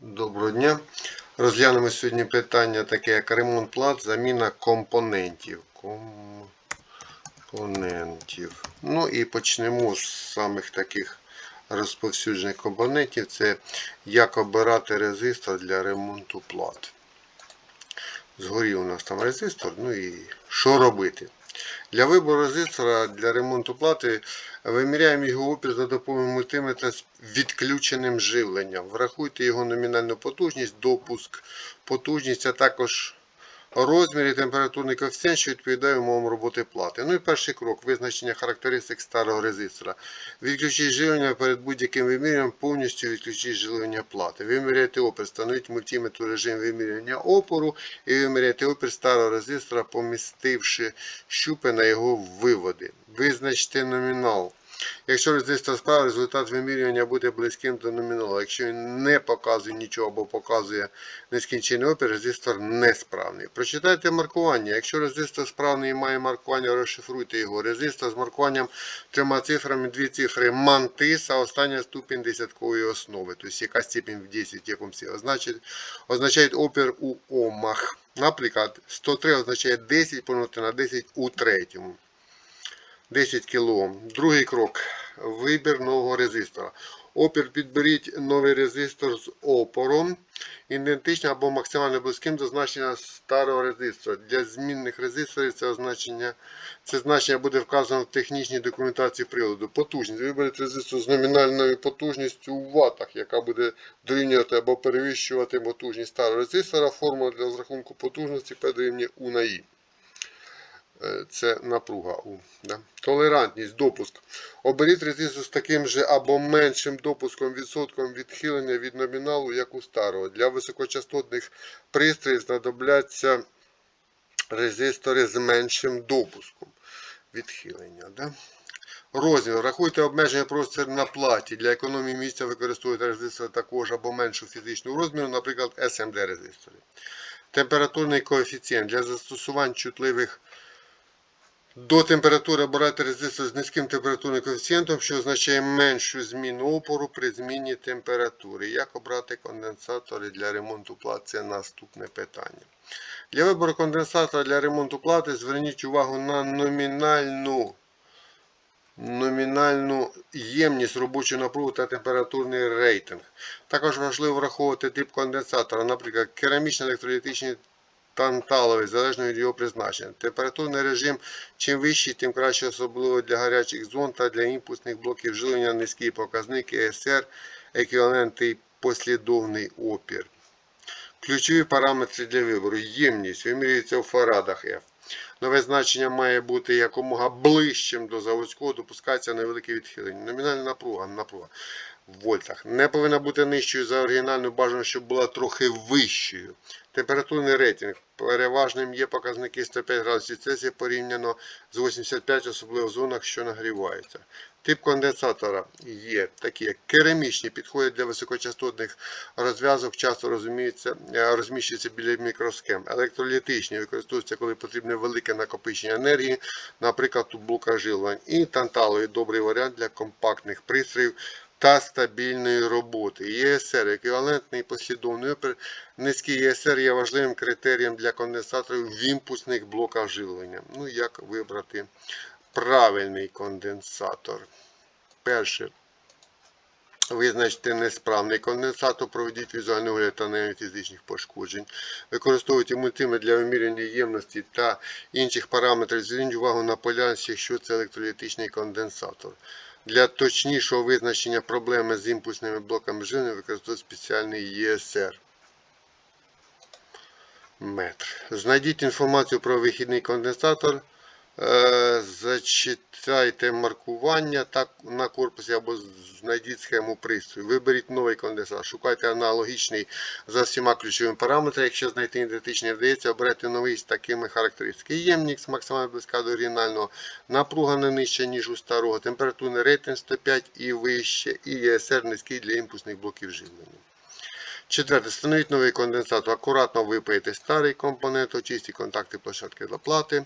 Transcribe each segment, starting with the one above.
Доброго дня. Розглянемо сьогодні питання таке, як ремонт плат, заміна компонентів. Компонентів. Ну і почнемо з самих таких розповсюджених компонентів. Це як обирати резистор для ремонту плат. Згорів у нас там резистор, ну і що робити? Для вибору резистора для ремонту плати виміряємо його опір за допомогою мультиметра з відключеним живленням. Врахуйте його номінальну потужність, допуск, потужність, а також розмір і температурний коефіцієнт, що відповідає умовам роботи плати. Ну і перший крок визначення характеристик старого резистора. Відключіть живлення перед будь-яким вимірюванням, повністю відключіть живлення плати. Виміряйте опір, встановіть мультиметр режим вимірювання опору і виміряйте опір старого резистора, помістивши щупи на його виводи. Визначте номінал. Якщо резистор справа, результат вимірювання буде близьким до номіналу. Якщо він не показує нічого або показує нескінчений опір, резистор несправний. Прочитайте маркування. Якщо резистор справний і має маркування, розшифруйте його. Резистор з маркуванням трьома цифрами, дві цифри мантис, а остання ступінь десяткової основи. Тобто яка степінь в 10 якомусь означає, опір у омах. Наприклад, 103 означає 10 помножити на 10 у третьому. 10 кОм. Другий крок. Вибір нового резистора. Опір підберіть новий резистор з опором, ідентичним або максимально близьким до значення старого резистора. Для змінних резисторів це значення, це значення буде вказано в технічній документації приладу. Потужність. Виберіть резистор з номінальною потужністю у ватах, яка буде дорівнювати або перевищувати потужність старого резистора. Формула для розрахунку потужності P дорівнює U. Е, це напруга У. Да? Толерантність, допуск. Оберіть резистор з таким же або меншим допуском відсотком відхилення від номіналу, як у старого. Для високочастотних пристроїв знадобляться резистори з меншим допуском відхилення. Да? Розмір. Рахуйте обмеження простору на платі. Для економії місця використовуйте резистори також або меншу фізичну розміру, наприклад, SMD резистори. Температурний коефіцієнт для застосувань чутливих до температури обирати резистор з низьким температурним коефіцієнтом, що означає меншу зміну опору при зміні температури. Як обрати конденсатори для ремонту плат? Це наступне питання. Для вибору конденсатора для ремонту плати зверніть увагу на номінальну номінальну ємність робочу напругу та температурний рейтинг. Також важливо враховувати тип конденсатора, наприклад, керамічно електролітичний танталовий, залежно від його призначення. Температурний режим чим вищий, тим краще, особливо для гарячих зон та для імпульсних блоків живлення, низький показник ЕСР, еквівалентний послідовний опір. Ключові параметри для вибору. Ємність вимірюється у фарадах F. Нове значення має бути якомога ближчим до заводського, допускається невелике відхилення. Номінальна напруга, напруга вольтах. Не повинна бути нижчою за оригінальну, бажано, щоб була трохи вищою. Температурний рейтинг. Переважним є показники 105 градусів Цельсія порівняно з 85, особливо в зонах, що нагріваються. Тип конденсатора є такі, як керамічні, підходять для високочастотних розв'язок, часто е, розміщуються біля мікросхем. Електролітичні використовуються, коли потрібне велике накопичення енергії, наприклад, у блоках жилувань. І танталовий добрий варіант для компактних пристроїв та стабільної роботи. ЄСР еквівалентний послідовний опір. Низький ЄСР є важливим критерієм для конденсаторів в імпульсних блоках живлення. Ну, як вибрати правильний конденсатор? Перше. Визначте несправний конденсатор, проведіть візуальний огляд та наявність фізичних пошкоджень. Використовуйте мультиметр для вимірювання ємності та інших параметрів. Зверніть увагу на полярність, якщо це електролітичний конденсатор. Для точнішого визначення проблеми з імпульсними блоками живлення використовують спеціальний ЄСР. Метр. Знайдіть інформацію про вихідний конденсатор. Е, Зачитайте маркування так, на корпусі або знайдіть схему пристрою. Виберіть новий конденсатор. Шукайте аналогічний за всіма ключовими параметрами. Якщо знайти ідентичний вдається, оберете новий з такими характеристиками. Ємність максимально близька до оригінального, напруга не нижча, ніж у старого, температурний рейтинг 105 і вище, і ЄСР низький для імпульсних блоків живлення. Четверте, встановіть новий конденсатор. Акуратно випаяти старий компонент, очистіть контакти площадки для плати.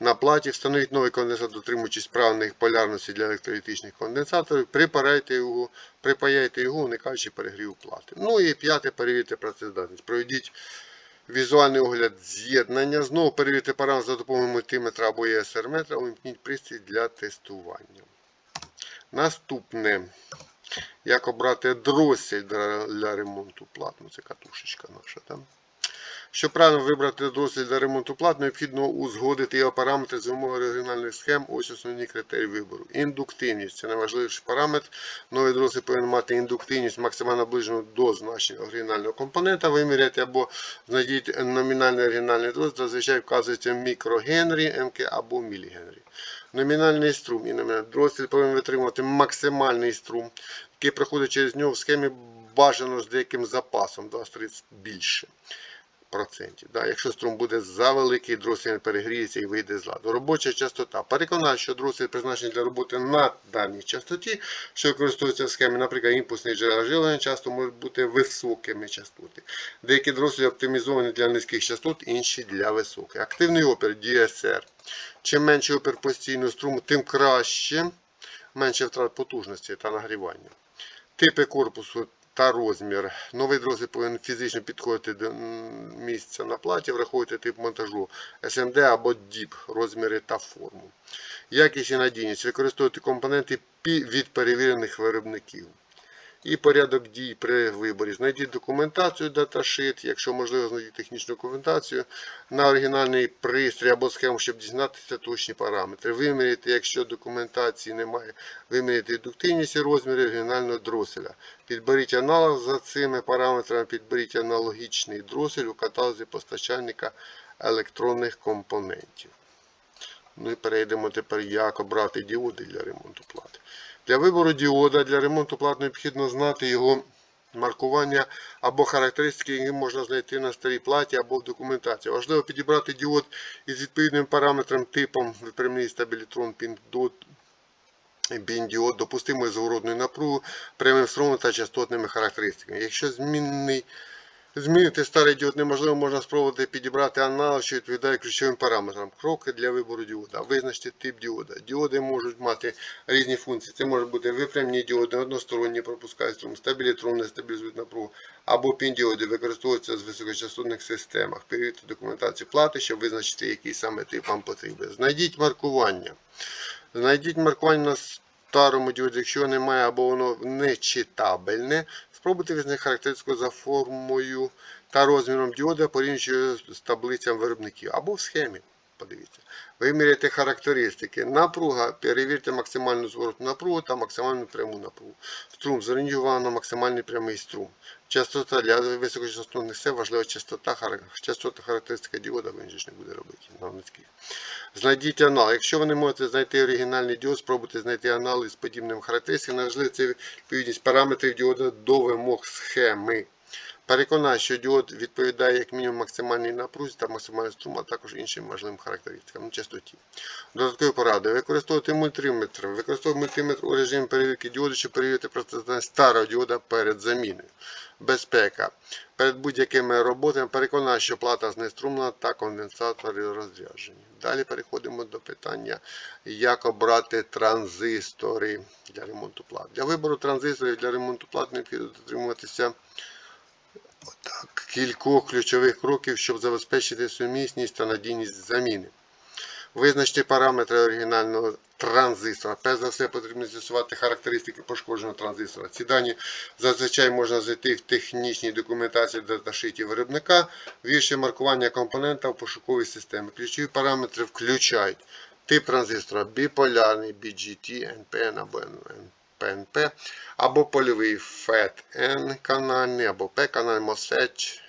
На платі, встановіть новий конденсатор, дотримуючись правильних полярностей для електролітичних конденсаторів, припаяйте його, припаяйте його, уникаючи перегріву плати. Ну і п'яте, перевірте працездатність. Проведіть візуальний огляд з'єднання. Знову перевірте параметр за допомогою мультиметра або ЄСР метра, увімкніть пристрій для тестування. Наступне. Як обрати дросель для, для ремонту плат. Ну, це катушечка наша. Там. Щоб правильно вибрати дросель для ремонту плат, необхідно узгодити його параметри з вимогою оригінальних схем. Ось основні критерії вибору. Індуктивність це найважливіший параметр. Новий дросель повинен мати індуктивність максимально наближену до значення оригінального компонента. Виміряйте або знайдіть номінальний оригінальний дросель, зазвичай вказується мікрогенрі, МК або мілігенрі. Номінальний струм і номінальний дросель повинен витримувати максимальний струм, який проходить через нього в схемі бажано з деяким запасом, 20-30 більше. Да? Якщо струм буде завеликий, дросель перегріється і вийде з ладу. Робоча частота. Переконаю, що дросель призначений для роботи на даній частоті, що використовується в схемі, наприклад, імпульсний джерела живлення, часто можуть бути високими частоти. Деякі дроселі оптимізовані для низьких частот, інші для високих. Активний опір DSR. Чим менший опір постійного струму, тим краще, менше втрат потужності та нагрівання. Типи корпусу та розмір. Новий дросель повинен фізично підходити до місця на платі, враховуйте тип монтажу SMD або DIP, розміри та форму. Якість і надійність. Використовуйте компоненти від перевірених виробників. І порядок дій при виборі. Знайдіть документацію даташит, якщо можливо, знайдіть технічну документацію на оригінальний пристрій або схему, щоб дізнатися точні параметри. Виміряйте, якщо документації немає, виміряйте індуктивність і розміри оригінального дроселя. Підберіть аналог за цими параметрами, підберіть аналогічний дросель у каталозі постачальника електронних компонентів. Ну і перейдемо тепер, як обрати діоди для ремонту плати. Для вибору діода для ремонту плат необхідно знати його маркування або характеристики, які можна знайти на старій платі або в документації. Важливо підібрати діод із відповідним параметром типом випрямний стабілітрон пін-діод бін-діод допустимої зворотної напруги, прямим струмом та частотними характеристиками. Якщо змінний Змінити старий діод неможливо, можна спробувати підібрати аналог, що відповідає ключовим параметрам. Кроки для вибору діода. Визначте тип діода. Діоди можуть мати різні функції. Це можуть бути випрямні діоди, односторонні пропускають струм, стабілітрони стабілізують напругу, або пін-діоди використовуються з високочастотних системах. Перевірте документацію плати, щоб визначити, який саме тип вам потрібен. Знайдіть маркування. Знайдіть маркування на старому діоді, якщо немає або воно нечитабельне. Спробуйте визначити характеристику за формою та розміром діода, порівнюючи з таблицями виробників або в схемі. Подивіться. Виміряйте характеристики. Напруга, перевірте максимальну зворотну напругу та максимальну пряму напругу. Струм. Зверніть на максимальний прямий струм. Частота для високочастотних це важлива частота, частота характеристика діода, він ж не буде робити на низьких. Знайдіть аналог. Якщо ви не можете знайти оригінальний діод, спробуйте знайти аналог з подібним характеристикам. Важливо це відповідність параметрів діода до вимог схеми. Переконай, що діод відповідає як мінімум максимальній напрузі та максимальній струму, а також іншим важливим характеристикам ну, частоті. Додаткові поради. Використовувати мультиметр. Використовувати мультиметр у режимі перевірки діоду, щоб перевірити працездатність старого діода перед заміною. Безпека. Перед будь-якими роботами переконай, що плата знеструмлена та конденсатори розряджені. Далі переходимо до питання, як обрати транзистори для ремонту плат. Для вибору транзисторів для ремонту плат необхідно дотримуватися так, кількох ключових кроків, щоб забезпечити сумісність та надійність заміни. Визначте параметри оригінального транзистора. Перш за все потрібно з'ясувати характеристики пошкодженого транзистора. Ці дані зазвичай можна знайти в технічній документації даташиті виробника, вірші маркування компонента в пошуковій системі. Ключові параметри включають тип транзистора біполярний BGT, NPN або PNP, або польовий FET-N канальний, або P-канальний MOSFET,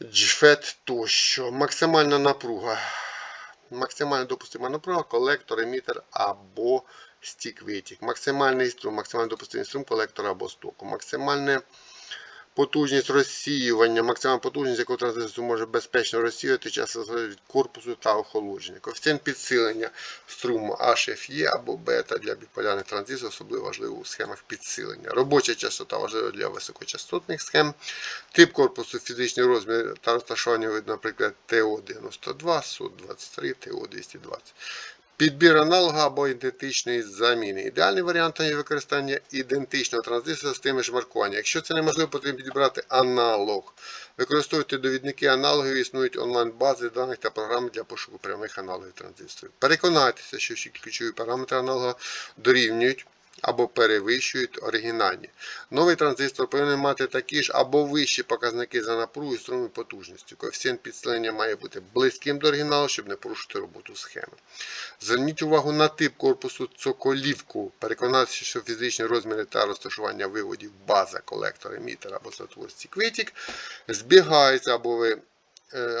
GFET тощо. Максимальна напруга. Максимально допустима напруга, колектор, емітер або стік витік. Максимальний струм, максимально допустимий струм колектора або стоку. Максимальне потужність розсіювання, максимальна потужність, яку транзистор може безпечно розсіювати час від корпусу та охолодження. Коефіцієнт підсилення струму HFE або бета для біполярних транзисторів, особливо важливо у схемах підсилення. Робоча частота важлива для високочастотних схем. Тип корпусу, фізичний розмір та розташування наприклад, ТО-92, СУ-23, ТО-220. Підбір аналога або ідентичної заміни. Ідеальний варіант є використання ідентичного транзистора з тими ж маркуваннями. Якщо це неможливо, потрібно підібрати аналог. Використовуйте довідники аналогів, існують онлайн-бази даних та програми для пошуку прямих аналогів транзисторів. Переконайтеся, що всі ключові параметри аналога дорівнюють або перевищують оригінальні. Новий транзистор повинен мати такі ж або вищі показники за напругу і струму потужністю. Коефіцієнт підсилення має бути близьким до оригіналу, щоб не порушити роботу схеми. Зверніть увагу на тип корпусу цоколівку. Переконатися, що фізичні розміри та розташування виводів база, колектор, емітер або затворці квитік збігаються або ви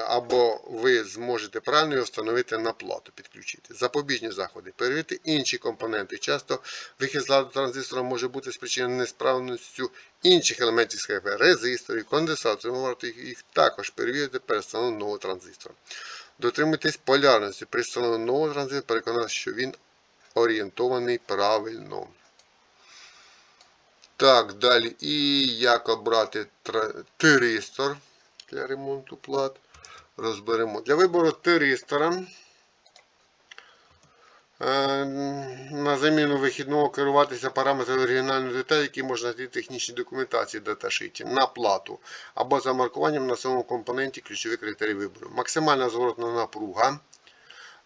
або ви зможете правильно його встановити на плату, підключити. Запобіжні заходи. Перевірити інші компоненти. Часто вихід з ладу транзистора може бути спричинений несправністю інших елементів схеми, резисторів, конденсаторів. Варто їх- також перевірити перед встановленням нового транзистора. Дотримуйтесь полярності. При встановленні нового транзистора переконатися, що він орієнтований правильно. Так, далі. І як обрати тиристор для ремонту плат. Розберемо. Для вибору тиристора. е, На заміну вихідного керуватися параметрами оригінальної деталі, які можна знайти в технічній документації даташиті на плату або за маркуванням на самому компоненті ключові критерії вибору. Максимальна зворотна напруга.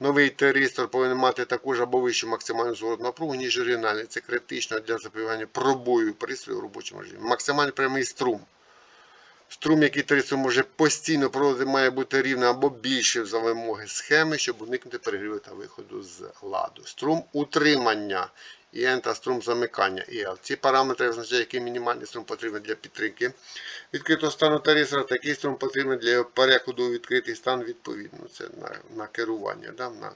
Новий теристор повинен мати таку або вищу максимальну зворотну напругу, ніж оригінальний. Це критично для запобігання пробою пристрою в робочому режимі. Максимальний прямий струм. Струм, який теристор може постійно проводити, має бути рівним або більшим за вимоги схеми, щоб уникнути перегріву та виходу з ладу. Струм утримання ІН та струм замикання ІЛ. Ці параметри визначають, який мінімальний струм потрібен для підтримки відкритого стану теристора, такий струм потрібен для переходу у відкритий стан відповідно. Це на, на керування, да, на,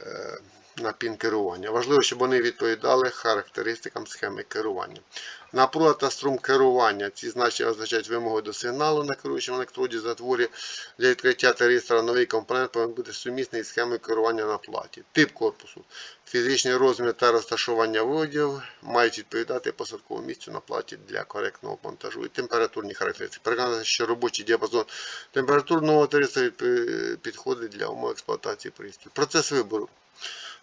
е, на пін керування. Важливо, щоб вони відповідали характеристикам схеми керування. Напруга та струм керування. Ці значення означають вимоги до сигналу на керуючому електроді затворі. Для відкриття теристора новий компонент повинен бути сумісний з схемою керування на платі. Тип корпусу. Фізичний розмір та розташування виводів мають відповідати посадковому місцю на платі для коректного монтажу і температурні характеристики. Переконатися, що робочий діапазон температурного теристора підходить для умов експлуатації пристрою. Процес вибору.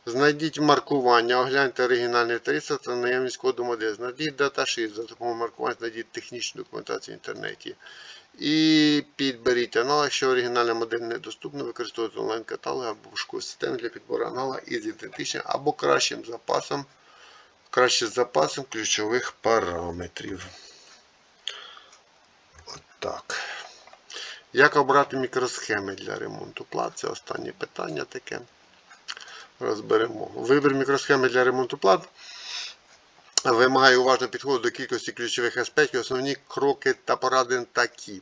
Знайдіть маркування, огляньте оригінальний теристор та наявність коду моделі. Знайдіть даташит, за допомогою маркування знайдіть технічну документацію в інтернеті. І підберіть аналог, якщо оригінальна модель недоступна, використовуйте онлайн-каталог або пошукові системи для підбору аналога із ідентичним або кращим запасом, краще з запасом ключових параметрів. Отак. Як обрати мікросхеми для ремонту плат? Це останнє питання таке. Розберемо. Вибір мікросхеми для ремонту плат вимагає уважного підходу до кількості ключових аспектів. Основні кроки та поради такі.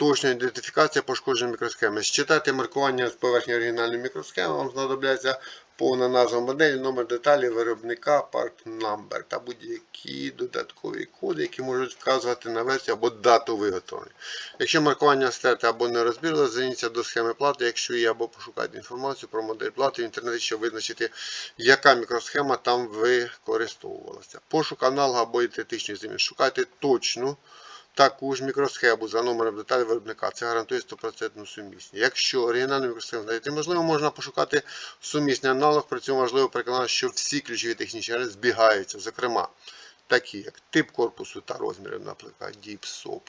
Точна ідентифікація пошкодженої мікросхеми. Считайте маркування з поверхні оригінальної мікросхеми. Вам знадобляться повна назва моделі, номер деталі виробника, part number та будь-які додаткові коди, які можуть вказувати на версію або дату виготовлення. Якщо маркування стерте або не розбірливо, зверніться до схеми плати, якщо є, або пошукайте інформацію про модель плати в інтернеті, щоб визначити, яка мікросхема там використовувалася. Пошук аналога або ідентичної заміни. Шукайте точну таку ж мікросхему за номером деталі виробника. Це гарантує 100% сумісність. Якщо оригінальну мікросхему знайти можливо, можна пошукати сумісний аналог, при цьому важливо переконатися, що всі ключові технічні речі збігаються, зокрема, такі як тип корпусу та розміри, наприклад, DeepSop.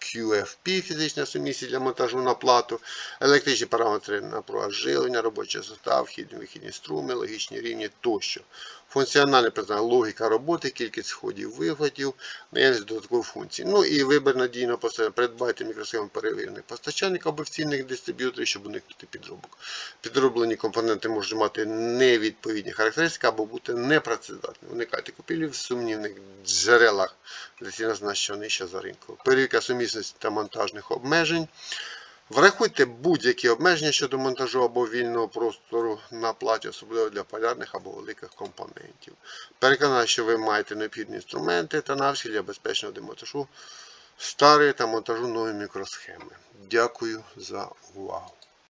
QFP фізична сумісність для монтажу на плату, електричні параметри напруга живлення, робоча частота, вхідні вихідні струми, логічні рівні тощо. Функціональне призначення, логіка роботи, кількість входів виходів, наявність додаткових функцій. Ну і вибір надійного постачання. Придбайте мікросхему перевірених постачальників або офіційних дистриб'юторів, щоб уникнути підробок. Підроблені компоненти можуть мати невідповідні характеристики або бути непрацездатними. Уникайте купівлі в сумнівних джерелах, де ціна значно нижча за ринку. Перевірка сумісності та монтажних обмежень. Врахуйте будь-які обмеження щодо монтажу або вільного простору на платі, особливо для полярних або великих компонентів. Переконайте, що ви маєте необхідні інструменти та навсі для безпечного демонтажу старої та монтажу нової мікросхеми. Дякую за увагу.